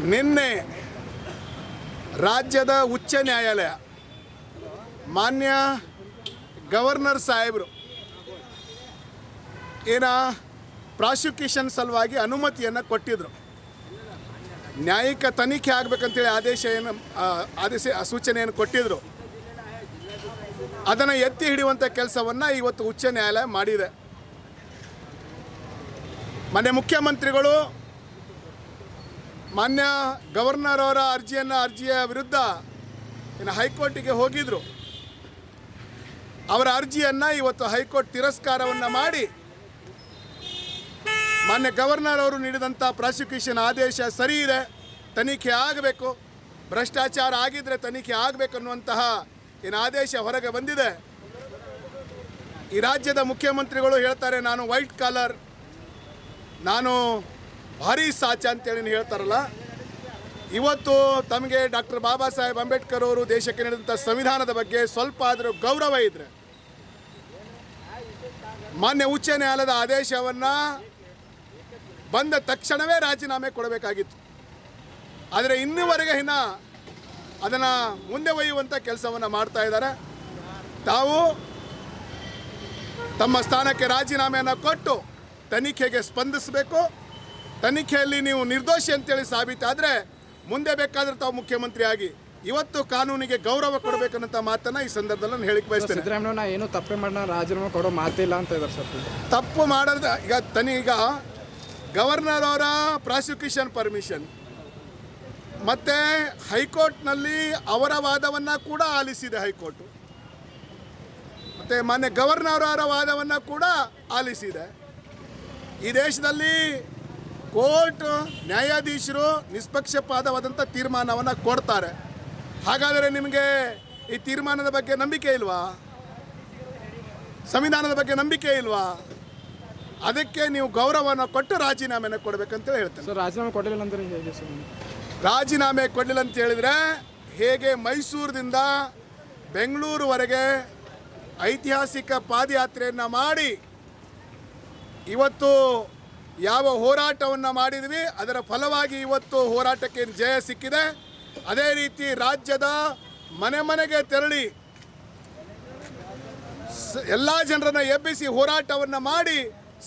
ನಿನ್ನೆ ರಾಜ್ಯದ ಉಚ್ಚ ನ್ಯಾಯಾಲಯ, ಮಾನ್ಯ ಗವರ್ನರ್ ಸಾಹೇಬರು ಏನ ಪ್ರಾಸಿಕ್ಯೂಷನ್ ಸಲುವಾಗಿ ಅನುಮತಿಯನ್ನು ಕೊಟ್ಟಿದ್ರು. ನ್ಯಾಯಿಕ ತನಿಖೆ ಆಗಬೇಕಂತೇಳಿ ಆದೇಶ ಏನು ಆದೇಶ ಸೂಚನೆಯನ್ನು ಕೊಟ್ಟಿದ್ರು. ಅದನ್ನು ಎತ್ತಿ ಹಿಡಿಯುವಂಥ ಕೆಲಸವನ್ನು ಇವತ್ತು ಉಚ್ಚ ನ್ಯಾಯಾಲಯ ಮಾಡಿದೆ. ಮನೆ ಮುಖ್ಯಮಂತ್ರಿಗಳು ಮಾನ್ಯ ಗವರ್ನರ್ ಅವರ ಅರ್ಜಿಯನ್ನು ಅರ್ಜಿಯ ವಿರುದ್ಧ ಇನ್ನು ಹೈಕೋರ್ಟಿಗೆ ಹೋಗಿದ್ರು. ಅವರ ಅರ್ಜಿಯನ್ನು ಇವತ್ತು ಹೈಕೋರ್ಟ್ ತಿರಸ್ಕಾರವನ್ನು ಮಾಡಿ ಮಾನ್ಯ ಗವರ್ನರ್ ಅವರು ನೀಡಿದಂಥ ಪ್ರಾಸಿಕ್ಯೂಷನ್ ಆದೇಶ ಸರಿ ಇದೆ, ತನಿಖೆ ಆಗಬೇಕು. ಭ್ರಷ್ಟಾಚಾರ ಆಗಿದ್ದರೆ ತನಿಖೆ ಆಗಬೇಕು ಅನ್ನುವಂತಹ ಏನು ಆದೇಶ ಹೊರಗೆ ಬಂದಿದೆ. ಈ ರಾಜ್ಯದ ಮುಖ್ಯಮಂತ್ರಿಗಳು ಹೇಳ್ತಾರೆ, ನಾನು ವೈಟ್ ಕಾಲರ್, ನಾನು ಭಾರಿ ಸಾಚ ಅಂತೇಳಿ ಹೇಳ್ತಾರಲ್ಲ. ಇವತ್ತು ತಮಗೆ ಡಾಕ್ಟರ್ ಬಾಬಾ ಸಾಹೇಬ್ ಅಂಬೇಡ್ಕರ್ ಅವರು ದೇಶಕ್ಕೆ ನೀಡಿದಂಥ ಸಂವಿಧಾನದ ಬಗ್ಗೆ ಸ್ವಲ್ಪ ಆದರೂ ಗೌರವ ಇದ್ರೆ, ಮಾನ್ಯ ಉಚ್ಚ ನ್ಯಾಯಾಲಯದ ಆದೇಶವನ್ನು ಬಂದ ತಕ್ಷಣವೇ ರಾಜೀನಾಮೆ ಕೊಡಬೇಕಾಗಿತ್ತು. ಆದರೆ ಇನ್ನೂವರೆಗೆ ಇನ್ನ ಅದನ್ನು ಮುಂದೆ ಒಯ್ಯುವಂಥ ಕೆಲಸವನ್ನು ಮಾಡ್ತಾ ಇದ್ದಾರೆ. ತಾವು ತಮ್ಮ ಸ್ಥಾನಕ್ಕೆ ರಾಜೀನಾಮೆಯನ್ನು ಕೊಟ್ಟು ತನಿಖೆಗೆ ಸ್ಪಂದಿಸಬೇಕು. ತನಿಖೆಯಲ್ಲಿ ನೀವು ನಿರ್ದೋಷಿ ಅಂತೇಳಿ ಸಾಬೀತಾದರೆ ಮುಂದೆ ಬೇಕಾದ್ರೆ ತಾವು ಮುಖ್ಯಮಂತ್ರಿಯಾಗಿ. ಇವತ್ತು ಕಾನೂನಿಗೆ ಗೌರವ ಕೊಡಬೇಕನ್ನಂಥ ಮಾತನ್ನು ಈ ಸಂದರ್ಭದಲ್ಲಿ ನಾನು ಹೇಳಿಕ್ ಬಯಸ್ತೇನೆ. ಸಿದ್ದರಾಮಯ್ಯ ಏನು ತಪ್ಪೇ ಮಾಡೋಣ ರಾಜೀನಾಮೆ ಕೊಡೋ ಮಾತಿಲ್ಲ ಅಂತ ಇದ್ದಾರೆ ಸರ್. ತಪ್ಪು ಮಾಡೋದು ಈಗ ತನಿ ಈಗ ಗವರ್ನರ್ ಅವರ ಪ್ರಾಸಿಕ್ಯೂಷನ್ ಪರ್ಮಿಷನ್. ಮತ್ತು ಹೈಕೋರ್ಟ್ನಲ್ಲಿ ಅವರ ವಾದವನ್ನು ಕೂಡ ಆಲಿಸಿದೆ ಹೈಕೋರ್ಟು. ಮತ್ತು ಮಾನ್ಯ ಗವರ್ನರ್ ಅವರ ವಾದವನ್ನು ಕೂಡ ಆಲಿಸಿದೆ. ಈ ದೇಶದಲ್ಲಿ ಕೋರ್ಟ್ ನ್ಯಾಯಾಧೀಶರು ನಿಷ್ಪಕ್ಷಪಾತವಾದಂಥ ತೀರ್ಮಾನವನ್ನು ಕೊಡ್ತಾರೆ. ಹಾಗಾದರೆ ನಿಮಗೆ ಈ ತೀರ್ಮಾನದ ಬಗ್ಗೆ ನಂಬಿಕೆ ಇಲ್ವಾ? ಸಂವಿಧಾನದ ಬಗ್ಗೆ ನಂಬಿಕೆ ಇಲ್ವಾ? ಅದಕ್ಕೆ ನೀವು ಗೌರವವನ್ನು ಕೊಟ್ಟು ರಾಜೀನಾಮೆನ ಕೊಡಬೇಕಂತ ಹೇಳ್ತೇನೆ. ಸರ್ ರಾಜೀನಾಮೆ ಕೊಡಲಿಲ್ಲ ಅಂತ ಹೇಗೆ ರಾಜೀನಾಮೆ ಕೊಡಲಿಲ್ಲ ಅಂತ ಹೇಳಿದರೆ ಹೇಗೆ ಮೈಸೂರಿನಿಂದ ಬೆಂಗಳೂರುವರೆಗೆ ಐತಿಹಾಸಿಕ ಪಾದಯಾತ್ರೆಯನ್ನು ಮಾಡಿ ಇವತ್ತು ಯಾವ ಹೋರಾಟವನ್ನು ಮಾಡಿದ್ವಿ, ಅದರ ಫಲವಾಗಿ ಇವತ್ತು ಹೋರಾಟಕ್ಕೆ ಜಯ ಸಿಕ್ಕಿದೆ. ಅದೇ ರೀತಿ ರಾಜ್ಯದ ಮನೆ ಮನೆಗೆ ತೆರಳಿ ಎಲ್ಲ ಜನರನ್ನು ಎಬ್ಬಿಸಿ ಹೋರಾಟವನ್ನು ಮಾಡಿ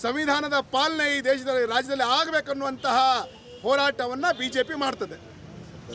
ಸಂವಿಧಾನದ ಪಾಲನೆ ಈ ದೇಶದಲ್ಲಿ, ರಾಜ್ಯದಲ್ಲಿ ಆಗಬೇಕನ್ನುವಂತಹ ಹೋರಾಟವನ್ನು ಬಿ ಜೆ ಪಿ ಮಾಡ್ತದೆ.